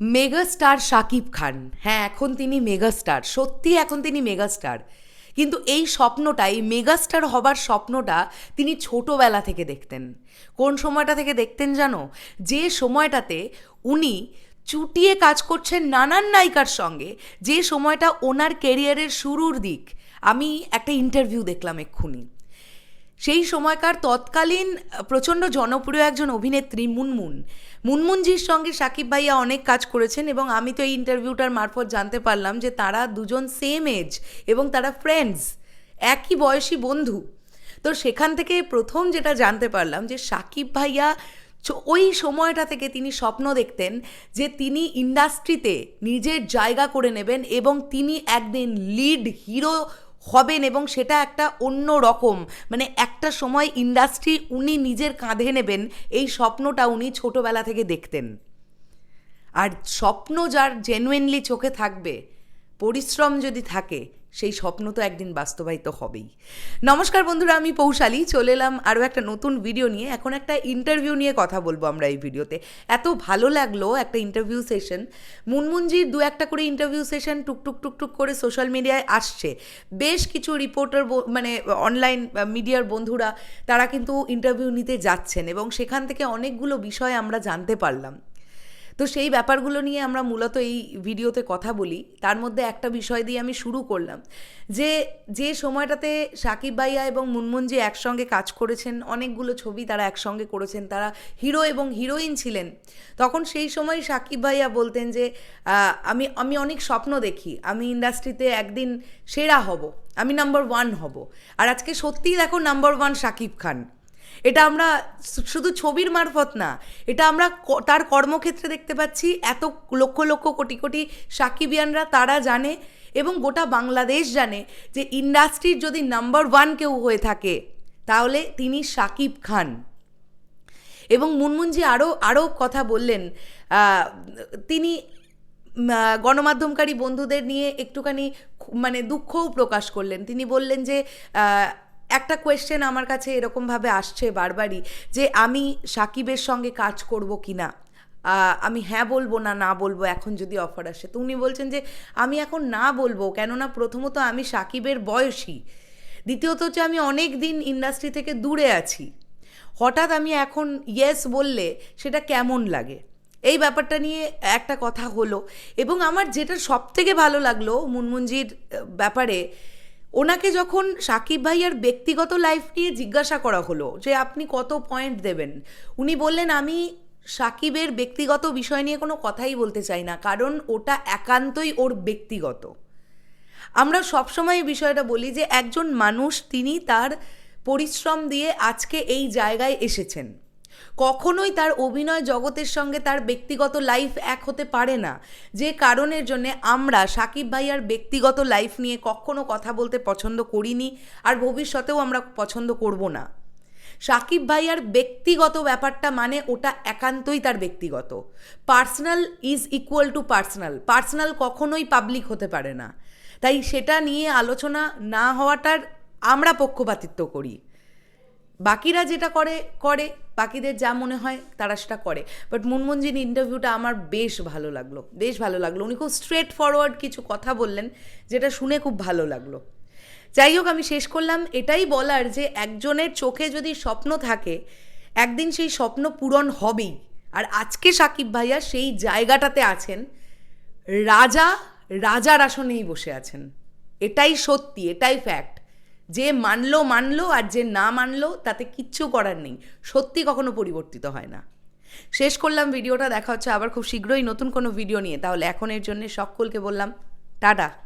Megastar Shakib Khan. হ্যাঁ এখন তিনি মেগাস্টার। সত্যি এখন তিনি মেগাস্টার। কিন্তু এই স্বপ্নটা, এই মেগাস্টার হবার স্বপ্নটা তিনি ছোটোবেলা থেকে দেখতেন। কোন সময়টা থেকে দেখতেন জানো? যে সময়টাতে উনি চুটিয়ে কাজ করছেন নানান নায়িকার সঙ্গে, যে সময়টা ওনার কেরিয়ারের শুরুর দিক। আমি একটা ইন্টারভিউ দেখলাম এক্ষুনি। সেই সময়কার তৎকালীন প্রচণ্ড জনপ্রিয় একজন অভিনেত্রী মুনমুন। মুনমুনজির সঙ্গে সাকিব ভাইয়া অনেক কাজ করেছেন এবং আমি তো এই ইন্টারভিউটার মারফত জানতে পারলাম যে তারা দুজন সেম এজ এবং তারা ফ্রেন্ডস একই বয়সী বন্ধু। তো সেখান থেকে প্রথম যেটা জানতে পারলাম যে সাকিব ভাইয়া ওই সময়টা থেকে তিনি স্বপ্ন দেখতেন যে তিনি ইন্ডাস্ট্রিতে নিজের জায়গা করে নেবেন এবং তিনি একদিন লিড হিরো হবেন এবং সেটা একটা অন্য রকম। মানে একটা সময় ইন্ডাস্ট্রি উনি নিজের কাঁধে নেবেন, এই স্বপ্নটা উনি ছোটোবেলা থেকে দেখতেন। আর স্বপ্ন যার জেনুইনলি চোখে থাকবে, পরিশ্রম যদি থাকে সেই স্বপ্ন তো একদিন বাস্তবায়িত হবেই। নমস্কার বন্ধুরা, আমি পৌশালী। চলে এলাম আরও একটা নতুন ভিডিও নিয়ে। এখন একটা ইন্টারভিউ নিয়ে কথা বলব আমরা এই ভিডিওতে এত ভালো লাগল একটা ইন্টারভিউ সেশন মুনমুনজির দু একটা করে ইন্টারভিউ সেশন টুকটুক টুকটুক করে সোশ্যাল মিডিয়ায় আসছে। বেশ কিছু রিপোর্টার মানে অনলাইন মিডিয়ার বন্ধুরা, তারা কিন্তু ইন্টারভিউ নিতে যাচ্ছেন এবং সেখান থেকে অনেকগুলো বিষয় আমরা জানতে পারলাম। তো সেই ব্যাপারগুলো নিয়ে আমরা মূলত এই ভিডিওতে কথা বলি। তার মধ্যে একটা বিষয় দিয়ে আমি শুরু করলাম। যে যে সময়টাতে সাকিব ভাইয়া এবং মুনমুনজি একসঙ্গে কাজ করেছেন, অনেকগুলো ছবি তারা একসঙ্গে করেছেন, তারা হিরো এবং হিরোইন ছিলেন। তখন সেই সময় সাকিব ভাইয়া বলতেন যে আমি আমি অনেক স্বপ্ন দেখি, আমি ইন্ডাস্ট্রিতে একদিন সেরা হব, আমি নাম্বার ওয়ান হব। আর আজকে সত্যিই দেখো নাম্বার ওয়ান সাকিব খান। এটা আমরা শুধু ছবির মারফত না, এটা আমরা তার কর্মক্ষেত্রে দেখতে পাচ্ছি, এত লক্ষ লক্ষ কোটি কোটি সাকিবিয়ানরা তারা জানে এবং গোটা বাংলাদেশ জানে যে ইন্ডাস্ট্রির যদি নাম্বার ওয়ান কেউ হয়ে থাকে, তাহলে তিনি সাকিব খান। এবং মুনমুনজি আরও আরও কথা বললেন তিনি গণমাধ্যমকারী বন্ধুদের নিয়ে একটুখানি মানে দুঃখও প্রকাশ করলেন। তিনি বললেন যে একটা কোয়েশ্চেন আমার কাছে এরকমভাবে আসছে বারবারই যে আমি সাকিবের সঙ্গে কাজ করব কি না আমি হ্যাঁ বলব না না বলব এখন যদি অফার আসে। তো উনি বলছেন যে, আমি এখন না বলব, কেননা প্রথমত আমি সাকিবের বয়সী। দ্বিতীয়ত হচ্ছে আমি অনেক দিন ইন্ডাস্ট্রি থেকে দূরে আছি। হঠাৎ আমি এখন ইয়েস বললে সেটা কেমন লাগে? এই ব্যাপারটা নিয়ে একটা কথা হলো এবং আমার যেটা সব থেকে ভালো লাগল মুনমুনজির ব্যাপারে ওনাকে যখন সাকিব ভাইয়ার ব্যক্তিগত লাইফ নিয়ে জিজ্ঞাসা করা হলো, যে আপনি কত পয়েন্ট দেবেন? উনি বললেন, আমি সাকিবের ব্যক্তিগত বিষয় নিয়ে কোনো কথাই বলতে চাই না, কারণ ওটা একান্তই ওর ব্যক্তিগত। আমরা সবসময় এই বিষয়টা বলি যে একজন মানুষ, তিনি তার পরিশ্রম দিয়ে আজকে এই জায়গায় এসেছেন। কখনোই তার অভিনয় জগতের সঙ্গে তার ব্যক্তিগত লাইফ এক হতে পারে না। যে কারণের জন্যে আমরা সাকিব ভাইয়ার ব্যক্তিগত লাইফ নিয়ে কখনো কথা বলতে পছন্দ করিনি আর ভবিষ্যতেও আমরা পছন্দ করব না। সাকিব ভাইয়ার ব্যক্তিগত ব্যাপারটা মানে ওটা একান্তই তার ব্যক্তিগত। Personal is equal to personal personal কখনোই পাবলিক হতে পারে না। তাই সেটা নিয়ে আলোচনা না হওয়াটার আমরা পক্ষপাতিত্ব করি। বাকিরা যেটা করে করে। বাকিদের যা মনে হয় তারা সেটা করে। বাট মুনমুনজির ইন্টারভিউটা আমার বেশ ভালো লাগল, বেশ ভালো লাগল। উনি খুব স্ট্রেট ফরওয়ার্ড কিছু কথা বললেন, যেটা শুনে খুব ভালো লাগল। যাই হোক, আমি শেষ করলাম। এটাই বলার যে একজনের চোখে যদি স্বপ্ন থাকে, একদিন সেই স্বপ্ন পূরণ হবেই। আর আজকে সাকিব ভাইয়া সেই জায়গাটাতে আছেন, রাজা, রাজার আসনেই বসে আছেন। এটাই সত্যি, এটাই ফ্যাক্ট যে মানলো মানলো আর যে না মানলো তাতে কিচ্ছু করার নেই। সত্যি কখনো পরিবর্তিত হয় না। শেষ করলাম ভিডিওটা, দেখা হচ্ছে আবার খুব শীঘ্রই নতুন কোনো ভিডিও নিয়ে। তাহলে এখন এর জন্য সকলকে বললাম, টাটা।